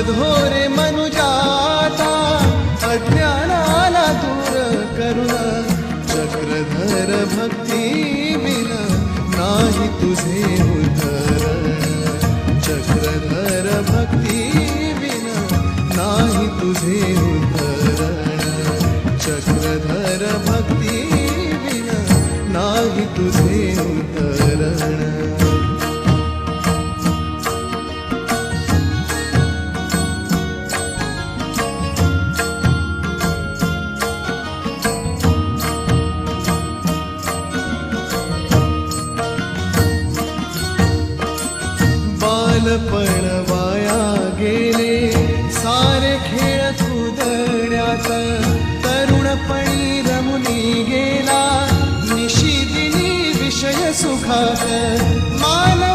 अधोरे मनुजाता, अज्ञानाला दूर करुण। चक्रधर भक्ती विन नाही तुझे उद्धरण चक्रधर भक्ती विन नाही तुझे उद्धरण चक्रधर भक्ती विन नाही तुझे उद्धरण पण सारे खेळ कुदण्यात तरुणपणी रमुनी गेला. निशिलिनी विषय सुखात माल